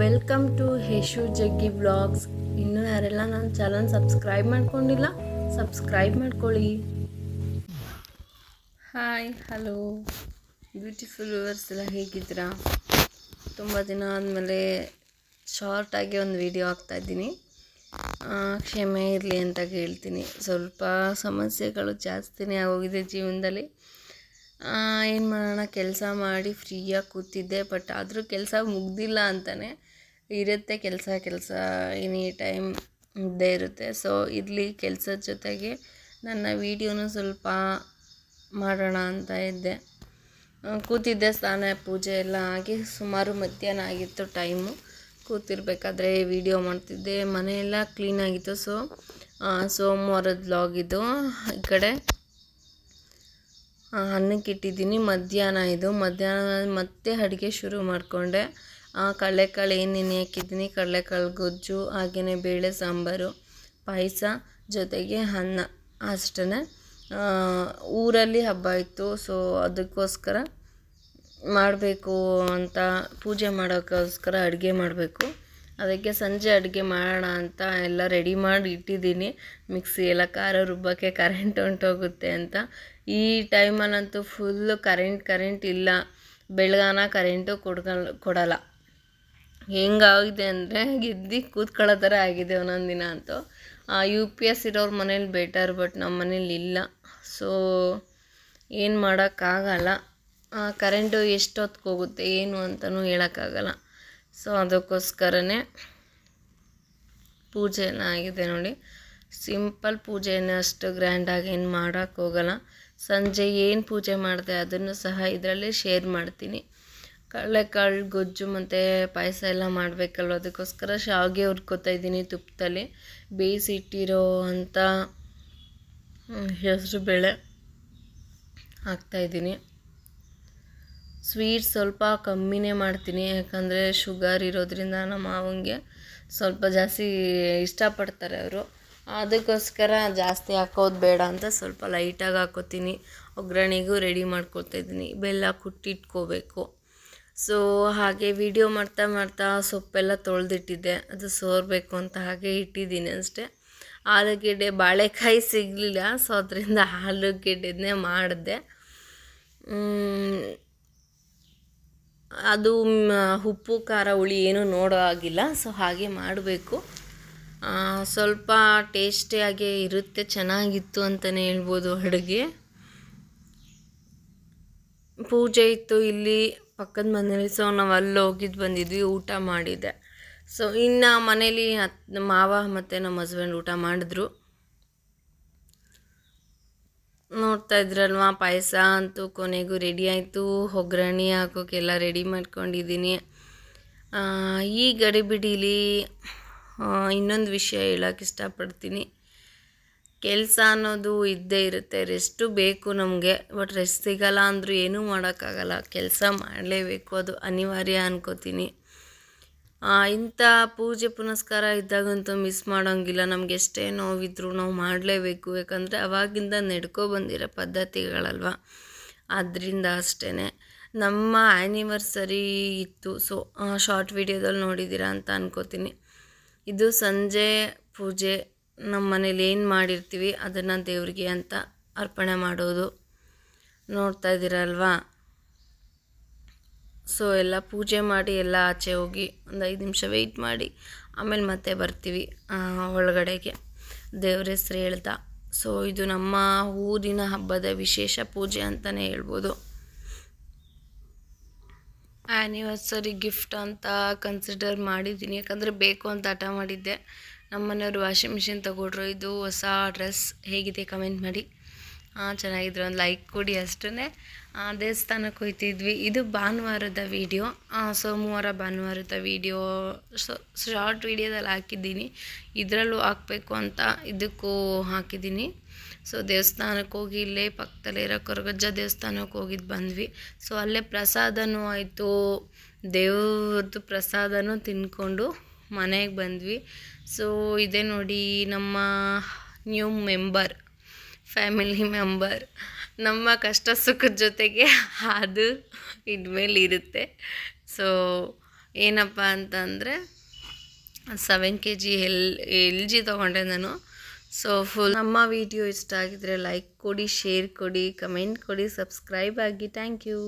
Welcome to ಹೇಶು ಜಗ್ಗಿ blogs ಇನ್ನೂ ಯಾರೆಲ್ಲ ನನ್ನ ಚಾನಲ್ ಸಬ್ಸ್ಕ್ರೈಬ್ ಮಾಡ್ಕೊಂಡಿಲ್ಲ ಸಬ್ಸ್ಕ್ರೈಬ್ ಮಾಡ್ಕೊಳ್ಳಿ. ಹಾಯ್ ಹಲೋ ಬ್ಯೂಟಿಫುಲ್ ವ್ಯೂವರ್ಸ್ ಎಲ್ಲ ಹೇಗಿದ್ದೀರಾ? ತುಂಬ ದಿನ ಆದಮೇಲೆ ಶಾರ್ಟಾಗಿ ಒಂದು ವಿಡಿಯೋ ಹಾಕ್ತಾಯಿದ್ದೀನಿ ಕ್ಷಮೆ ಇರಲಿ ಅಂತ ಹೇಳ್ತೀನಿ ಸ್ವಲ್ಪ ಸಮಸ್ಯೆಗಳು ಜಾಸ್ತಿನೇ ಆಗೋಗಿದೆ ಜೀವನದಲ್ಲಿ. ಏನು ಮಾಡೋಣ, ಕೆಲಸ ಮಾಡಿ ಫ್ರೀಯಾಗಿ ಕೂತಿದ್ದೆ ಬಟ್ ಆದರೂ ಕೆಲಸ ಮುಗ್ದಿಲ್ಲ ಅಂತಲೇ ಇರುತ್ತೆ, ಕೆಲಸ ಕೆಲಸ ಎನಿ ಟೈಮ್ ಇದ್ದೇ ಇರುತ್ತೆ. ಸೊ ಇಲ್ಲಿ ಕೆಲಸದ ಜೊತೆಗೆ ನನ್ನ ವೀಡಿಯೋನು ಸ್ವಲ್ಪ ಮಾಡೋಣ ಅಂತ ಇದ್ದೆ. ಕೂತಿದ್ದೆ ಸ್ನಾನ, ಪೂಜೆ ಎಲ್ಲ ಆಗಿ ಸುಮಾರು ಮಧ್ಯಾಹ್ನ ಆಗಿತ್ತು ಟೈಮು ಕೂತಿರ್ಬೇಕಾದ್ರೆ ವಿಡಿಯೋ ಮಾಡ್ತಿದ್ದೆ. ಮನೆಯೆಲ್ಲ ಕ್ಲೀನಾಗಿತ್ತು ಸೊ ಸೋಮವಾರದ ಇದು. ಈ ಕಡೆ ಅನ್ನಕ್ಕೆ ಇಟ್ಟಿದ್ದೀನಿ. ಮಧ್ಯಾಹ್ನ ಇದು. ಮಧ್ಯಾಹ್ನ ಮತ್ತೆ ಅಡುಗೆ ಶುರು ಮಾಡಿಕೊಂಡೆ. ಕಡಲೆಕಾಳು ಏನು ನೆನೆ ಹಾಕಿದ್ದೀನಿ? ಕಡಲೆಕಾಳು ಗೊಜ್ಜು ಹಾಗೆಯೇ ಬೇಳೆ ಸಾಂಬಾರು, ಪಾಯಸ, ಜೊತೆಗೆ ಅನ್ನ. ಅಷ್ಟೇ ಊರಲ್ಲಿ ಹಬ್ಬ ಇತ್ತು ಸೊ ಅದಕ್ಕೋಸ್ಕರ ಮಾಡಬೇಕು ಅಂತ, ಪೂಜೆ ಮಾಡೋಕ್ಕೋಸ್ಕರ ಅಡುಗೆ ಮಾಡಬೇಕು. ಅದಕ್ಕೆ ಸಂಜೆ ಅಡುಗೆ ಮಾಡೋಣ ಅಂತ ಎಲ್ಲ ರೆಡಿ ಮಾಡಿ ಇಟ್ಟಿದ್ದೀನಿ. ಮಿಕ್ಸಿ ಎಲ್ಲ ಖಾರ ರುಬ್ಬಕ್ಕೆ ಕರೆಂಟ್ ಹೊಂಟೋಗುತ್ತೆ ಅಂತ. ಈ ಟೈಮಲ್ಲಂತೂ ಫುಲ್ಲು ಕರೆಂಟ್ ಕರೆಂಟ್ ಇಲ್ಲ. ಬೆಳಗಾನ ಕರೆಂಟು ಕೊಡ್ಕಲ್, ಕೊಡಲ್ಲ. ಹೆಂಗಾಗಿದೆ ಅಂದರೆ ಗೆದ್ದು ಕೂತ್ಕೊಳ್ಳೋ ಥರ ಆಗಿದೆ ಒಂದೊಂದು ದಿನ ಅಂತೂ. ಯು ಪಿ ಎಸ್ ಇರೋರ ಮನೇಲಿ ಬೆಟರ್ ಬಟ್ ನಮ್ಮ ಮನೇಲಿ ಇಲ್ಲ. ಸೊ ಏನು ಮಾಡೋಕ್ಕಾಗಲ್ಲ. ಕರೆಂಟು ಎಷ್ಟೊತ್ತಿಗೆ ಹೋಗುತ್ತೆ, ಏನು ಅಂತಲೂ ಹೇಳೋಕ್ಕಾಗಲ್ಲ. ಸೊ ಅದಕ್ಕೋಸ್ಕರನೇ ಪೂಜೆನ ಆಗಿದೆ ನೋಡಿ. ಸಿಂಪಲ್ ಪೂಜೆನೇ ಅಷ್ಟು ಗ್ರ್ಯಾಂಡಾಗಿ ಏನು ಮಾಡೋಕ್ಕೆ ಹೋಗಲ್ಲ. ಸಂಜೆ ಏನು ಪೂಜೆ ಮಾಡಿದೆ ಅದನ್ನು ಸಹ ಇದರಲ್ಲೇ ಶೇರ್ ಮಾಡ್ತೀನಿ. ಕಡಲೆಕಾಳು ಗೊಜ್ಜು ಮತ್ತು ಪಾಯಸ ಎಲ್ಲ ಮಾಡಬೇಕಲ್ವ? ಅದಕ್ಕೋಸ್ಕರ ಶಾವಿಗೆ ಹುರ್ಕೋತಾ ಇದ್ದೀನಿ ತುಪ್ಪದಲ್ಲಿ ಬೇಯಿಸಿಟ್ಟಿರೋ ಅಂಥ ಹೆಸರು ಬೇಳೆ ಹಾಕ್ತಾಯಿದ್ದೀನಿ ಸ್ವೀಟ್ ಸ್ವಲ್ಪ ಕಮ್ಮಿನೇ ಮಾಡ್ತೀನಿ. ಯಾಕಂದರೆ ಶುಗರ್ ಇರೋದ್ರಿಂದ ನಮ್ಮ ಮಾವಂಗೆ ಸ್ವಲ್ಪ ಜಾಸ್ತಿ ಇಷ್ಟಪಡ್ತಾರೆ ಅವರು. ಅದಕ್ಕೋಸ್ಕರ ಜಾಸ್ತಿ ಹಾಕೋದು ಬೇಡ ಅಂತ ಸ್ವಲ್ಪ ಲೈಟಾಗಿ ಹಾಕೋತೀನಿ. ಒಗ್ಗರಣೆಗೂ ರೆಡಿ ಮಾಡ್ಕೊತಾ ಇದ್ದೀನಿ. ಬೆಲ್ಲ ಕುಟ್ಟಿಟ್ಕೋಬೇಕು. ಸೊ ಹಾಗೆ ವಿಡಿಯೋ ಮಾಡ್ತಾ ಮಾಡ್ತಾ ಸೊಪ್ಪೆಲ್ಲ ತೊಳೆದಿಟ್ಟಿದ್ದೆ. ಅದು ಸೋರಬೇಕು ಅಂತ ಹಾಗೆ ಇಟ್ಟಿದ್ದೀನಿ ಅಷ್ಟೇ. ಆಲೂಗೆಡ್ಡೆ, ಬಾಳೆಕಾಯಿ ಸಿಗಲಿಲ್ಲ. ಸೊ ಅದರಿಂದ ಆಲೂಗೆಡ್ಡೆನೇ ಮಾಡಿದೆ. ಅದು ಉಪ್ಪು, ಖಾರ, ಹುಳಿ ಏನೂ ನೋಡೋ ಆಗಿಲ್ಲ ಸೊ ಹಾಗೆ ಮಾಡಬೇಕು. ಸ್ವಲ್ಪ ಟೇಸ್ಟಿಯಾಗೇ ಇರುತ್ತೆ, ಚೆನ್ನಾಗಿತ್ತು ಅಂತಲೇ ಹೇಳ್ಬೋದು ಅಡುಗೆ. ಪೂಜೆ ಇತ್ತು ಇಲ್ಲಿ, ಪಕ್ಕದ ಮನೇಲಿ ಸೊ ನಾವು ಅಲ್ಲಿ ಹೋಗಿದ್ದು ಬಂದಿದ್ವಿ, ಊಟ ಮಾಡಿದ್ದೆ ಸೊ ಇನ್ನು ಮನೇಲಿ ಅತ್, ಮಾವ ಮತ್ತು ನಮ್ಮ ಹಸ್ಬೆಂಡ್ ಊಟ ಮಾಡಿದ್ರು. ನೋಡ್ತಾ ಇದ್ರಲ್ವಾ, ಪಾಯಸ ಅಂತೂ ಕೊನೆಗೂ ರೆಡಿ ಆಯಿತು. ಒಗ್ಗರಣೆ ಹಾಕೋಕ್ಕೆಲ್ಲ ರೆಡಿ ಮಾಡ್ಕೊಂಡಿದ್ದೀನಿ. ಈ ಗಡಿಬಿಡೀಲಿ ಇನ್ನೊಂದು ವಿಷಯ ಹೇಳೋಕೆ ಇಷ್ಟಪಡ್ತೀನಿ. ಕೆಲಸ ಅನ್ನೋದು ಇದ್ದೇ ಇರುತ್ತೆ. ರೆಸ್ಟು ಬೇಕು ನಮಗೆ ಬಟ್ ರೆಸ್ಟ್ ಸಿಗಲ್ಲ ಅಂದರೂ ಏನೂ ಮಾಡೋಕ್ಕಾಗಲ್ಲ. ಕೆಲಸ ಮಾಡಲೇಬೇಕು ಅದು ಅನಿವಾರ್ಯ ಅನ್ಕೋತೀನಿ. ಆ, ಇಂಥ ಪೂಜೆ ಪುನಸ್ಕಾರ ಇದ್ದಾಗಂತೂ ಮಿಸ್ ಮಾಡೋಂಗಿಲ್ಲ. ನಮ್ಗೆ ಎಷ್ಟೇ ನೋವಿದ್ರೂ ನಾವು ಮಾಡಲೇಬೇಕು. ಯಾಕಂದರೆ ಅವಾಗಿಂದ ನಡ್ಕೊ ಬಂದಿರೋ ಪದ್ಧತಿಗಳಲ್ವ? ಆದ್ದರಿಂದ ಅಷ್ಟೇ ನಮ್ಮ ಆ್ಯನಿವರ್ಸರಿ ಇತ್ತು. ಸೊ ಶಾರ್ಟ್ ವಿಡಿಯೋದಲ್ಲಿ ನೋಡಿದ್ದೀರಾ ಅಂತ ಅನ್ಕೋತೀನಿ. ಇದು ಸಂಜೆ ಪೂಜೆ ನಮ್ಮ ಮನೇಲಿ ಏನು ಮಾಡಿರ್ತೀವಿ ಅದನ್ನು ದೇವರಿಗೆ ಅಂತ ಅರ್ಪಣೆ ಮಾಡೋದು. ನೋಡ್ತಾ ಇದ್ದೀರಲ್ವಾ ಸೊ ಎಲ್ಲ ಪೂಜೆ ಮಾಡಿ ಎಲ್ಲ ಆಚೆ ಹೋಗಿ ಒಂದು ಐದು ನಿಮಿಷ ವೆಯ್ಟ್ ಮಾಡಿ, ಆಮೇಲೆ ಮತ್ತೆ ಬರ್ತೀವಿ ಒಳಗಡೆಗೆ. ದೇವ್ರ ಹೆಸ್ರು ಹೇಳ್ತಾ. ಸೊ ಇದು ನಮ್ಮ ಊರಿನ ಹಬ್ಬದ ವಿಶೇಷ ಪೂಜೆ ಅಂತಲೇ ಹೇಳ್ಬೋದು. ಆ್ಯನಿವರ್ಸರಿ ಗಿಫ್ಟ್ ಅಂತ ಕನ್ಸಿಡರ್ ಮಾಡಿದ್ದೀನಿ. ಯಾಕಂದರೆ ಬೇಕು ಅಂತ ಹಠ ಮಾಡಿದ್ದೆ. ನಮ್ಮ ಮನೆಯವರು ವಾಷಿಂಗ್ ಮಿಷಿನ್ ತಗೊಂಡ್ರು. ಇದು ಹೊಸ ಡ್ರೆಸ್ ಹೇಗಿದೆ? ಕಮೆಂಟ್ ಮಾಡಿ. ಹಾಂ ಚೆನ್ನಾಗಿದ್ರು. ಒಂದು ಲೈಕ್ ಕೊಡಿ ಅಷ್ಟೇ ದೇವಸ್ಥಾನಕ್ಕೆ ಹೋಗ್ತಿದ್ವಿ ಇದು ಭಾನುವಾರದ ವೀಡಿಯೋ ಸೋಮವಾರ ಭಾನುವಾರದ ವೀಡಿಯೋ ಶಾರ್ಟ್ ವೀಡಿಯೋದಲ್ಲಿ ಹಾಕಿದ್ದೀನಿ. ಇದರಲ್ಲೂ ಹಾಕಬೇಕು ಅಂತ ಇದಕ್ಕೂ ಹಾಕಿದ್ದೀನಿ. ಸೊ ದೇವಸ್ಥಾನಕ್ಕೆ ಹೋಗಿ ಇಲ್ಲೇ ಪಕ್ಕದಲ್ಲಿರೋ ಕೊರಗಜ್ಜ ದೇವಸ್ಥಾನಕ್ಕೆ ಹೋಗಿದ್ದು ಬಂದ್ವಿ. ಸೊ ಅಲ್ಲೇ ಪ್ರಸಾದನೂ ಆಯಿತು. ದೇವ್ರದ್ದು ಪ್ರಸಾದನೂ ತಿಂದ್ಕೊಂಡು ಮನೆಗೆ ಬಂದ್ವಿ. ಸೊ ಇದೇ ನೋಡಿ ನಮ್ಮ ನ್ಯೂ ಮೆಂಬರ್ ಫ್ಯಾಮಿಲಿ ಮೆಂಬರ್ ನಮ್ಮ ಕಷ್ಟ ಸುಖದ ಜೊತೆಗೆ ಅದು ಇದ್ಮೇಲೆ ಇರುತ್ತೆ. ಸೊ ಏನಪ್ಪ ಅಂತಂದರೆ seven K G L L G ತೊಗೊಂಡೆ ನಾನು. ಸೊ ಫುಲ್ ನಮ್ಮ ವಿಡಿಯೋ ಇಷ್ಟ ಆಗಿದ್ರೆ ಲೈಕ್ ಕೊಡಿ ಶೇರ್ ಕೊಡಿ ಕಮೆಂಟ್ ಕೊಡಿ ಸಬ್ಸ್ಕ್ರೈಬ್ ಆಗಿ. Thank you